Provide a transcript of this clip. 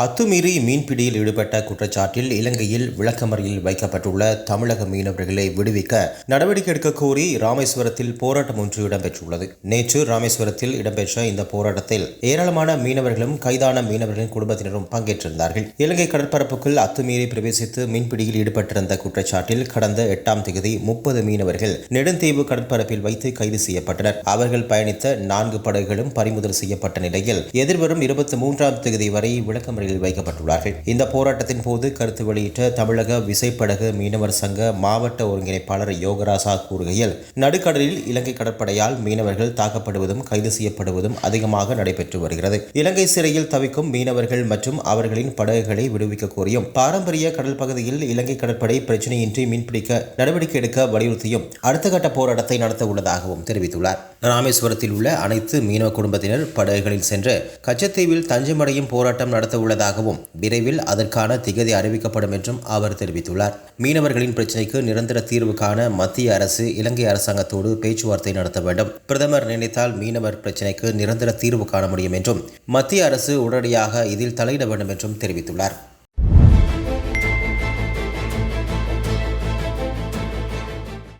அத்துமீறி மீன்பிடியில் ஈடுபட்ட குற்றச்சாட்டில் இலங்கையில் விளக்கமறியில் வைக்கப்பட்டுள்ள தமிழக மீனவர்களை விடுவிக்க நடவடிக்கை எடுக்க கோரி ராமேஸ்வரத்தில் போராட்டம் ஒன்று இடம்பெற்றுள்ளது. நேற்று ராமேஸ்வரத்தில் இடம்பெற்ற இந்த போராட்டத்தில் ஏராளமான மீனவர்களும் கைதான மீனவர்களின் குடும்பத்தினரும் பங்கேற்றிருந்தார்கள். இலங்கை கடற்பரப்புக்குள் அத்துமீறி பிரவேசித்து மீன்பிடியில் ஈடுபட்டிருந்த குற்றச்சாட்டில் கடந்த எட்டாம் தேதி முப்பது மீனவர்கள் நெடுந்தீவு கடற்பரப்பில் வைத்து கைது செய்யப்பட்டனர். அவர்கள் பயணித்த நான்கு படகுகளும் பறிமுதல் செய்யப்பட்ட நிலையில் எதிர்வரும் இருபத்தி மூன்றாம் தேதி வரை விளக்கமறியலில் வைக்கப்பட்டுள்ளார்கள். இந்த போராட்டத்தின் போது கருத்து வெளியிட்ட தமிழக விசைப்படகு மீனவர் சங்க மாவட்ட ஒருங்கிணைப்பாளர் யோகராசா கூறுகையில் நடுக்கடலில் இலங்கை கடற்படையால் மீனவர்கள் தாக்கப்படுவதும் கைது செய்யப்படுவதும் அதிகமாக நடைபெற்று வருகிறது. இலங்கை சிறையில் தவிக்கும் மீனவர்கள் மற்றும் அவர்களின் படகுகளை விடுவிக்க கோரியும் பாரம்பரிய கடல் பகுதியில் இலங்கை கடற்படை பிரச்சனையின்றி மீன்பிடிக்க நடவடிக்கை எடுக்க வலியுறுத்தியும் அடுத்த கட்ட போராட்டத்தை நடத்த உள்ளதாகவும் தெரிவித்துள்ளார். ராமேஸ்வரத்தில் உள்ள அனைத்து மீனவ குடும்பத்தினர் படகுகளில் சென்று கச்சத்தீவில் தஞ்சமடையும் போராட்டம் நடத்த உள்ளதாகவும் விரைவில் அதற்கான திகதி அறிவிக்கப்படும் என்றும் அவர் தெரிவித்துள்ளார். மீனவர்களின் பிரச்சினைக்கு நிரந்தர தீர்வு காண மத்திய அரசு இலங்கை அரசாங்கத்தோடு பேச்சுவார்த்தை நடத்த வேண்டும். பிரதமர் நினைத்தால் மீனவர் பிரச்சினைக்கு நிரந்தர தீர்வு காண முடியும் என்றும் மத்திய அரசு உடனடியாக இதில் தலையிட வேண்டும் என்றும் தெரிவித்துள்ளார்.